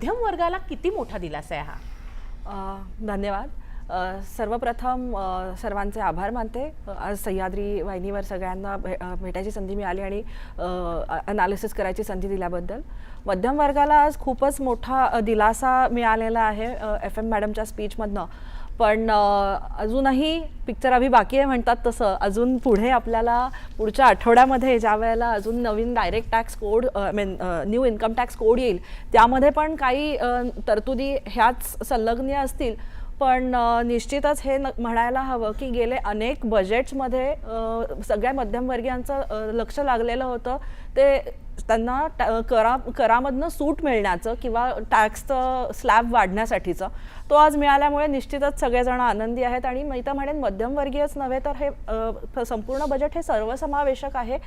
मध्यम वर्गाला किती मोठा दिलासा आहे हा? धन्यवाद. सर्वप्रथम सर्वांचे आभार मानते. आज सह्याद्री वाहिनीवर सगळ्यांना भे भेटायची संधी मिळाली आणि अनालिसिस करायची संधी दिल्याबद्दल. मध्यम वर्गाला आज खूपच मोठा दिलासा मिळालेला आहे एफ एम मॅडमच्या स्पीचमधनं पण अजूनही पिक्चर अभि बाकी आहे म्हणतात तसं. अजून पुढे आपल्याला पुढच्या आठवड्यामध्ये ज्या वेळेला अजून नवीन direct tax code mean new income tax code येईल त्यामध्ये पण काही तरतुदी ह्याच संलग्न असतील. पण निश्चितच हे न- म्हणायला हवं की गेले अनेक बजेट्समध्ये सगळ्या मध्यमवर्गीयांचं लक्ष लागलेलं होतं. ते त्यांना करा करामधनं सूट मिळण्याचं किंवा टॅक्सचं स्लॅब वाढण्यासाठीचं तो आज मिळाल्यामुळे निश्चितच सगळेजण आनंदी आहेत. आणि मी तर म्हणेन मध्यमवर्गीयच नव्हे तर हे संपूर्ण बजेट हे सर्वसमावेशक आहे.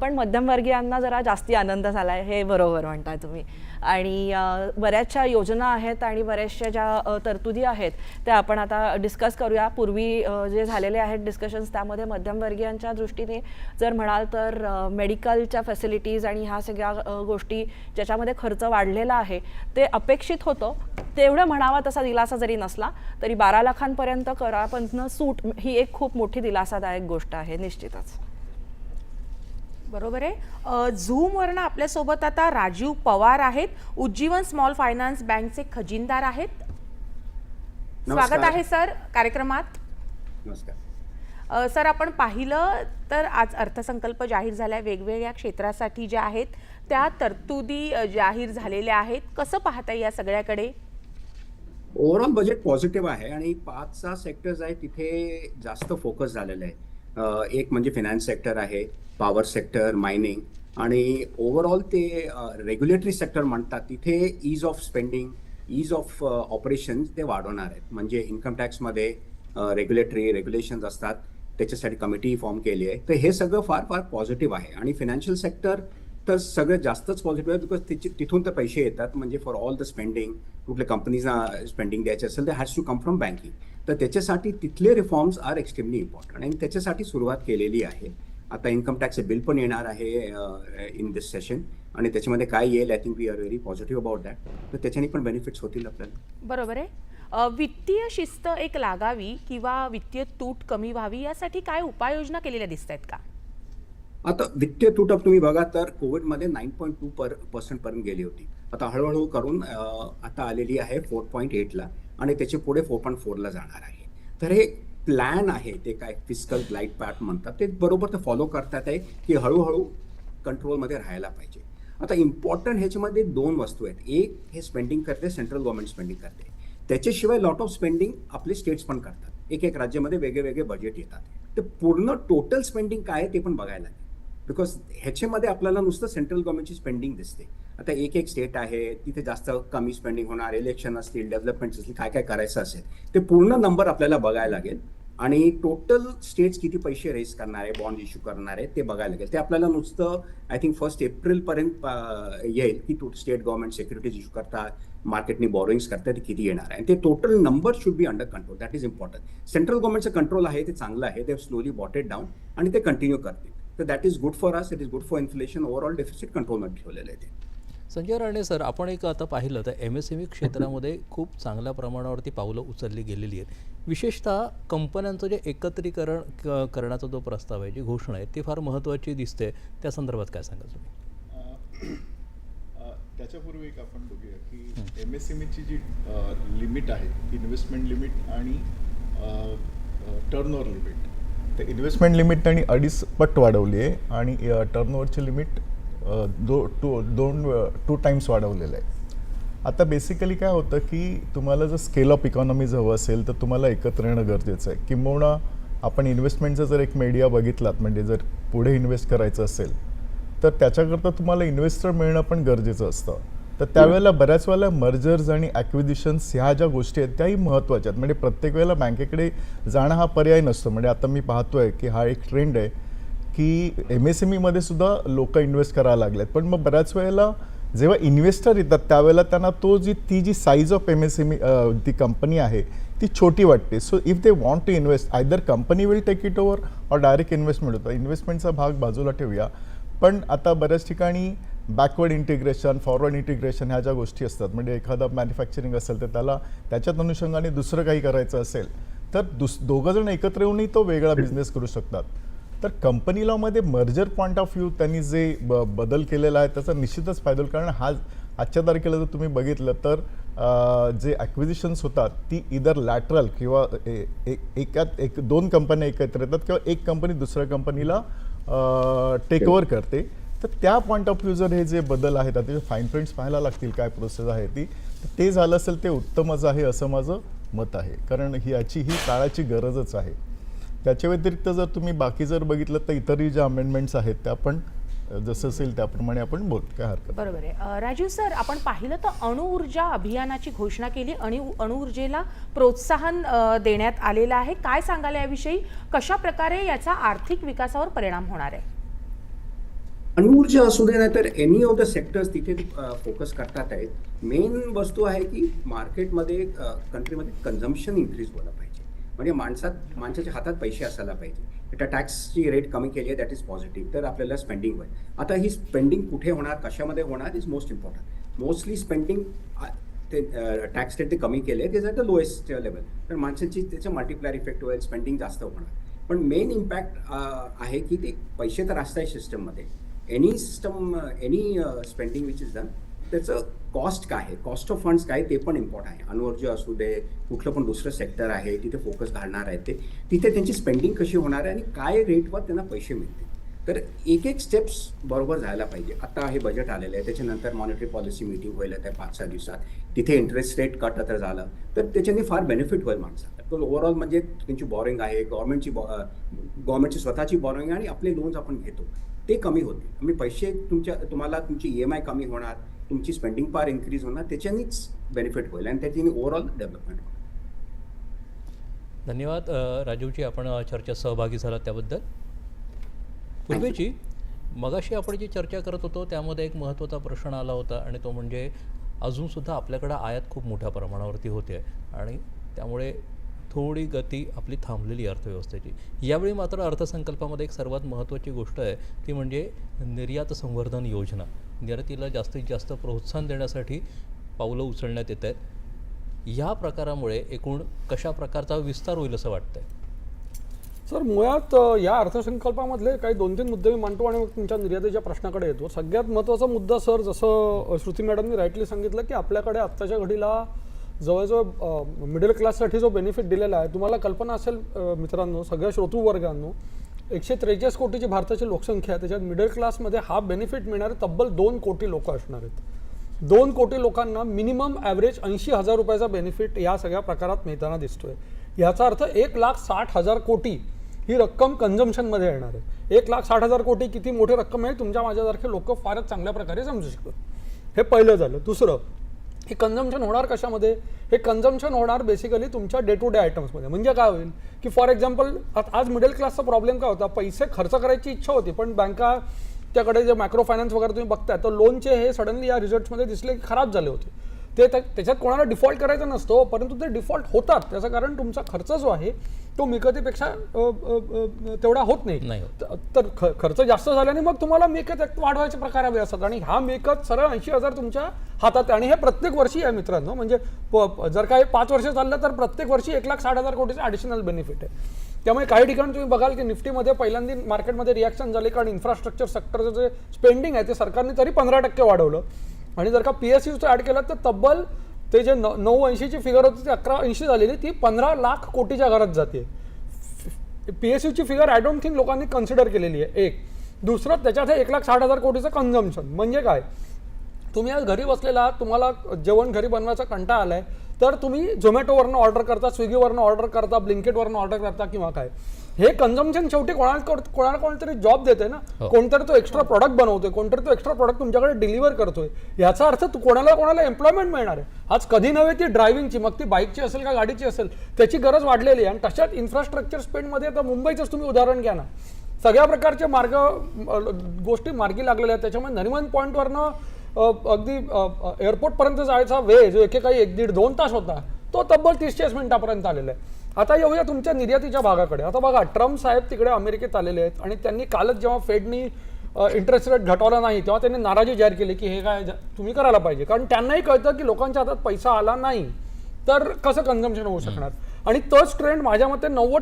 पण मध्यमवर्गीयांना जरा जास्ती आनंद झाला आहे हे बरोबर म्हणताय तुम्ही. आणि बऱ्याचशा योजना आहेत आणि बऱ्याचशा ज्या तरतुदी आहेत त्या आपण आता डिस्कस करूया. पूर्वी जे झालेले आहेत डिस्कशन्स त्यामध्ये मध्यमवर्गीयांच्या दृष्टीने जर म्हणाल तर मेडिकलच्या फॅसिलिटीज आणि ह्या सगळ्या गोष्टी ज्याच्यामध्ये खर्च वाढलेला आहे ते अपेक्षित होतं. तेवढं म्हणावा तसा दिलासा जरी नसला तरी बारा लाखांपर्यंत करापंथनं सूट ही एक खूप मोठी दिलासादायक गोष्ट आहे निश्चितच. बरोबर आहे. झूमवरनं आपल्यासोबत आता राजीव पवार आहेत. उज्जीवन स्मॉल फायनान्स बँकचे खजिनदार आहेत. स्वागत. आहे सर कार्यक्रमात. नमस्कार. सर आपण पाहिलं तर आज अर्थसंकल्प जाहीर झालाय. वेगवेगळ्या क्षेत्रासाठी ज्या आहेत त्या तरतुदी जाहीर झालेल्या आहेत. कसं पाहता या सगळ्याकडे? ओव्हरऑल बजेट पॉझिटिव्ह आहे आणि पाच सहा सेक्टर्स आहेत तिथे जास्त फोकस झालेलं आहे. एक म्हणजे फिनान्स सेक्टर आहे पॉवर सेक्टर मायनिंग आणि ओव्हरऑल ते रेग्युलेटरी सेक्टर म्हणतात तिथे ease of spending ease of operation ते वाढवणार आहेत. म्हणजे इन्कम टॅक्समध्ये रेग्युलेटरी रेग्युलेशन्स असतात. त्याच्यासाठी कमिटी फॉर्म केली आहे. तर हे सगळं फार फार पॉझिटिव्ह आहे. आणि फिनान्शियल सेक्टर तर सगळं जास्तच पॉझिटिव्ह आहे बिकॉज तिथून तर पैसे येतात. म्हणजे फॉर ऑल द स्पेंडिंग कुठल्या कंपनीजना स्पेंडिंग द्यायचे असेल तर has to come from banking तर त्याच्यासाठी तिथले रिफॉर्म्स आर एक्स्ट्रीमली इम्पॉर्टंट आणि त्याच्यासाठी सुरुवात केलेली आहे. आता इन्कम टॅक्सचं बिल पण येणार आहे इन दिस सेशन आणि त्याच्यामध्ये काय येईल I think we are very positive about that तर त्याच्याने पण बेनिफिट्स होतील आपल्याला. बरोबर आहे. वित्तीय शिस्त एक लागावी किंवा वित्तीय तूट कमी व्हावी यासाठी काय उपाययोजना केलेल्या दिसत आहेत का? आता वित्तीय तुटप तुम्ही बघा तर कोविडमध्ये nine point two per percent पर्यंत गेली होती. आता हळूहळू करून आता आलेली आहे फोर पॉईंट एटला आणि त्याचे पुढे फोर पॉईंट फोरला जाणार आहे. तर हे प्लॅन आहे ते काय फिजिकल ग्लाईड पॅट म्हणतात ते बरोबर ते फॉलो करतात आहे की हळूहळू कंट्रोलमध्ये राहायला पाहिजे. आता इम्पॉर्टंट ह्याच्यामध्ये दोन वस्तू आहेत. एक हे स्पेंडिंग करते सेंट्रल गव्हर्नमेंट स्पेंडिंग करते. त्याच्याशिवाय लॉट ऑफ स्पेंडिंग आपले स्टेट्स पण करतात. एक एक राज्यामध्ये वेगळे वेगळे बजेट येतात. तर पूर्ण टोटल स्पेंडिंग काय आहे ते पण बघायला लागेल. बिकॉज ह्याच्यामध्ये आपल्याला नुसतं सेंट्रल गव्हर्नमेंटची स्पेंडिंग दिसते. आता एक एक स्टेट आहे तिथे जास्त कमी स्पेंडिंग होणार इलेक्शन असतील डेव्हलपमेंट असतील काय काय करायचं असेल ते पूर्ण नंबर आपल्याला बघायला लागेल. आणि टोटल स्टेट्स किती पैसे रेस करणार आहे बॉन्ड इश्यू करणार आहे ते बघायला लागेल. ते आपल्याला नुसतं आय थिंक फर्स्ट एप्रिलपर्यंत येईल की तो स्टेट गव्हर्नमेंट सेक्युरिटीज इश्यू करतात मार्केटनी बॉरोईंग्स करतात ते किती येणार आहे. आणि ते total number should be under control that is important central गव्हर्नमेंटचं control आहे ते चांगलं आहे. ते स्लोली बॉटेड डाऊन आणि ते कंटिन्यू करतील. तर that is good for us it is good for inflation overall deficit कंट्रोलमध्ये ठेवलेलं आहे ते. संजय राणे सर आपण एक आता पाहिलं तर एम एस एम ई क्षेत्रामध्ये खूप चांगल्या प्रमाणावरती पावलं उचलली गेलेली आहेत. विशेषतः कंपन्यांचं जे एकत्रीकरण क- करण्याचा जो प्रस्ताव आहे जी घोषणा आहे ती फार महत्त्वाची दिसते. त्या संदर्भात काय सांगा तुम्ही? त्याच्यापूर्वी एक आपण बघूया की एम एस एम ईची जी लिमिट आहे इन्व्हेस्टमेंट लिमिट आणि टर्न ओव्हर लिमिट तर इन्व्हेस्टमेंट लिमिट त्यांनी अडीच पट वाढवली आहे आणि टर्न ओव्हरची लिमिट दो टू दोन टू टाईम्स वाढवलेलं आहे. आता बेसिकली काय होतं की तुम्हाला जर स्केल ऑफ इकॉनॉमीज हवं असेल तर तुम्हाला एकत्र येणं गरजेचं आहे. किंबहुना आपण इन्व्हेस्टमेंटचा जर एक मीडिया बघितलात म्हणजे जर पुढे इन्व्हेस्ट करायचं असेल तर त्याच्याकरता तुम्हाला इन्व्हेस्टर मिळणं पण गरजेचं असतं. तर त्यावेळेला बऱ्याच वेळेला मर्जर्स आणि ॲक्विजिशन्स ह्या ज्या गोष्टी आहेत त्याही महत्त्वाच्या आहेत. म्हणजे प्रत्येक वेळेला बँकेकडे जाणं हा पर्याय नसतो. म्हणजे आता मी पाहतोय की हा एक ट्रेंड आहे की एम एस एम ईमध्ये सुद्धा लोक इन्व्हेस्ट करायला लागलेत. पण मग बऱ्याच वेळेला जेव्हा इन्व्हेस्टर येतात त्यावेळेला त्यांना तो जी ती जी size of M S M E ती कंपनी आहे ती छोटी वाटते. So if they want to invest either company will take it over or direct investment होतं. इन्व्हेस्टमेंटचा भाग बाजूला ठेवूया. पण आता बऱ्याच ठिकाणी बॅकवर्ड इंटिग्रेशन फॉरवर्ड इंटिग्रेशन ह्या ज्या गोष्टी असतात म्हणजे एखादं मॅन्युफॅक्चरिंग असेल तर त्याला त्याच्याच अनुषंगाने दुसरं काही करायचं असेल तर दुस दोघं जण एकत्र येऊनही तो वेगळा बिझनेस. करू शकतात. तर कंपनी लॉमध्ये मर्जर पॉईंट ऑफ व्ह्यू त्यांनी जे ब बदल केलेला आहे त्याचा निश्चितच फायदा होईल. कारण हा आजच्या तारखेला जर तुम्ही बघितलं तर जे ॲक्विजिशन्स होतात ती इदर लॅटरल किंवा एकात एक दोन कंपन्या एकत्र येतात किंवा एक कंपनी दुसऱ्या कंपनीला टेक ओव्हर करते. तर त्या पॉईंट ऑफ व्ह्यू जर हे जे बदल आहेत आता फाईन प्रिंट्स पाहायला लागतील काय प्रोसेस आहे ती तर ते झालं असेल ते उत्तमच आहे असं माझं मत आहे. कारण ही याची ही काळाची गरजच आहे. त्याच्या व्यतिरिक्त जर तुम्ही बाकी जर बघितलं तर इतरही ज्या अमेंडमेंट्स आहेत त्या पण जसं असेल त्याप्रमाणे आपण बोल काय हरकत. बरोबर आहे. राजीव सर आपण पाहिलं तर अणुऊर्जा अभियानाची घोषणा केली आणि अणुऊर्जेला प्रोत्साहन देण्यात आलेलं आहे. काय सांगाल याविषयी? कशा प्रकारे याचा आर्थिक विकासावर परिणाम होणार आहे? अणुऊर्जा असू दे नाही तर एनी ऑफ द सेक्टर्स तिथे फोकस करतात आहेत. मेन वस्तू आहे की मार्केटमध्ये कंट्रीमध्ये कन्झम्पशन इन्क्रीज व्हायला पाहिजे. म्हणजे माणसात माणसाच्या हातात पैसे असायला पाहिजे. त्या टॅक्सची रेट कमी केली आहे दॅट इज पॉझिटिव्ह तर आपल्याला स्पेंडिंग होईल आता ही स्पेंडिंग कुठे होणार कशामध्ये होणार is most important mostly spending ते टॅक्स रेट ते कमी केले ते द लोएस्ट लेवल तर माणसाची त्याचं मल्टिप्लायर इफेक्ट होईल स्पेंडिंग जास्त होणार. पण मेन इम्पॅक्ट आहे की ते पैसे तर असत आहे सिस्टममध्ये any system any spending which is done त्याचं कॉस्ट काय आहे? कॉस्ट ऑफ फंड्स काय ते पण इम्पॉर्ट आहे. अनवर्ज असू दे कुठलं पण दुसरं सेक्टर आहे तिथे फोकस घालणार आहे ते तिथे त्यांची स्पेंडिंग कशी होणार आहे आणि काय रेटवर त्यांना पैसे मिळतील? तर एक एक स्टेप्स बरोबर जायला पाहिजे. आता हे बजेट आलेलं आहे त्याच्यानंतर मॉनिटरी पॉलिसी मीटिंग होईल त्या पाच सहा दिवसात. तिथे इंटरेस्ट रेट कट तर झालं तर त्याच्याने फार बेनिफिट होईल माणसाला. तर ओव्हरऑल म्हणजे त्यांची बॉरिंग आहे गव्हर्नमेंटची गव्हर्नमेंटची स्वतःची बॉरिंग आणि आपले लोन्स आपण घेतो. ते कमी होते म्हणजे पैसे तुमच्या तुम्हाला तुमची ई एम आय कमी होणार. तुमची स्पेंडिंग पार इन्क्रीज होणार त्याच्यानेच बेनिफिट होईल आणि त्याच्याने ओव्हरऑल डेव्हलपमेंट होईल. धन्यवाद. राजीवजी आपण चर्चेत सहभागी झाला त्याबद्दल. पूर्वीची मगाशी आपण जी चर्चा करत होतो त्यामध्ये एक महत्त्वाचा प्रश्न आला होता आणि तो म्हणजे अजूनसुद्धा आपल्याकडं आयात खूप मोठ्या प्रमाणावरती होते. आणि त्यामुळे थोडी गती आपली थांबलेली अर्थव्यवस्थेची. यावेळी मात्र अर्थसंकल्पामध्ये एक सर्वात महत्त्वाची गोष्ट आहे ती म्हणजे निर्यात संवर्धन योजना. निर्यातीला जास्तीत जास्त प्रोत्साहन देण्यासाठी पावलं उचलण्यात येत आहेत. या प्रकारामुळे एकूण कशा प्रकारचा विस्तार होईल असं वाटतंय? सर मुळात या अर्थसंकल्पामधले काही दोन तीन मुद्दे मी मांडतो आणि मग तुमच्या निर्यातीच्या प्रश्नाकडे येतो. सगळ्यात महत्त्वाचा मुद्दा सर जसं श्रुती मॅडमनी राईटली सांगितलं की आपल्याकडे आत्ताच्या घडीला जवळजवळ मिडल क्लाससाठी जो बेनिफिट दिलेला आहे तुम्हाला कल्पना असेल मित्रांनो सगळ्या श्रोतूवर्गांनो एकशे त्रेचाळीस कोटीची भारताची लोकसंख्या आहे त्याच्यात मिडल क्लासमध्ये हा बेनिफिट मिळणारे तब्बल दोन कोटी लोक असणार आहेत. दोन कोटी लोकांना मिनिमम ॲव्हरेज ऐंशी हजार रुपयाचा बेनिफिट या सगळ्या प्रकारात मिळताना दिसतोय. याचा अर्थ एक लाख साठ हजार कोटी ही रक्कम कन्झम्पशनमध्ये येणार आहे. एक लाख साठ हजार कोटी किती मोठी रक्कम आहे तुमच्या माझ्यासारखे लोक फारच चांगल्या प्रकारे समजू शकतात. हे पहिलं झालं. दुसरं हे कन्झम्पशन होणार कशामध्ये? हे कन्झम्पशन होणार बेसिकली तुमच्या डे टू डे आयटम्समध्ये म्हणजे काय होईल की फॉर एक्झाम्पल आज मिडल क्लासचा प्रॉब्लेम काय होता? पैसे खर्च करायची इच्छा होती पण बँका त्याकडे जे मायक्रो फायनान्स वगैरे तुम्ही बघताय तर लोनचे हे सडनली या रिझल्ट्समध्ये दिसले की खराब झाले होते. ते त्या- त्याच्यात कोणाला डिफॉल्ट करायचा नसतो परंतु ते डिफॉल्ट होतात. त्याचं कारण तुमचा खर्च जो आहे तो मिळकतीपेक्षा तेवढा होत नाही. तर खर्च जास्त झाल्याने मग तुम्हाला मिळकत एक वाढवायचे प्रकार हवे असतात. आणि हा मिळकत सरळ ऐंशी हजार तुमच्या हातात आणि हे प्रत्येक वर्षी आहे मित्रांनो. म्हणजे जर काही पाच वर्ष चाललं तर प्रत्येक वर्षी एक लाख साठ हजार कोटीचं ॲडिशनल बेनिफिट आहे. त्यामुळे काही ठिकाणी तुम्ही बघाल की निफ्टीमध्ये पहिल्यांदा मार्केटमध्ये रिॲक्शन झाले कारण इन्फ्रास्ट्रक्चर सेक्टरचं जे स्पेंडिंग आहे ते सरकारने तरी पंधरा टक्के वाढवलं. आणि जर का पी एस यूचं ॲड केलं तर तब्बल ते जे न- नऊ ऐंशीची फिगर होती ती अकरा ऐंशी झालेली ती पंधरा लाख कोटीच्या घरात जाते. पी एस यूची फिगर आय डोंट थिंक लोकांनी कन्सिडर केलेली आहे. एक. दुसरं त्याच्यात हे एक लाख साठ हजार कोटीचं कन्झम्पशन म्हणजे काय? तुम्ही आज घरी बसलेला आहात तुम्हाला जेवण घरी बनवायचा कंटाळा आलाय तर तुम्ही झोमॅटोवरनं ऑर्डर करता स्विगीवरनं ऑर्डर करता ब्लिंकेटवरनं ऑर्डर करता किंवा काय? हे कन्झम्पशन शेवटी कोणाला कोणाला कोणतरी जॉब देते ना हो. कोणतरी तो एक्स्ट्रा प्रॉडक्ट बनवतोय कोणतरी तो एक्स्ट्रा प्रॉडक्ट तुमच्याकडे डिलिव्हर करतोय. याचा अर्थ तू कोणाला कोणाला एम्प्लॉयमेंट मिळणार आहे. आज कधी नव्हे ती ड्रायव्हिंगची मग ती बाईकची असेल का गाडीची असेल त्याची गरज वाढलेली आहे. आणि तशात इन्फ्रास्ट्रक्चर स्पेंडमध्ये आता मुंबईचंच तुम्ही उदाहरण घ्या ना. सगळ्या प्रकारचे मार्ग गोष्टी मार्गी लागलेल्या आहेत. त्याच्यामुळे नरिमन पॉईंटवरनं अगदी एअरपोर्टपर्यंत जायचा वेळ जो एकेकाळी एक दीड दोन तास होता तो तब्बल तीस चाळीस मिनिटापर्यंत आलेला आहे. आता येऊया तुमच्या निर्यातीच्या भागाकडे. आता बघा ट्रम्प साहेब तिकडे अमेरिकेत आलेले आहेत आणि त्यांनी कालच जेव्हा फेडनी इंटरेस्ट रेट घटवला नाही तेव्हा त्यांनी नाराजी जाहीर केली की हे काय तुम्ही करायला पाहिजे. कारण त्यांनाही कळतं की लोकांच्या हातात पैसा आला नाही तर कसं कन्झम्पशन होऊ शकणार? आणि तोच ट्रेंड माझ्या मते नव्वद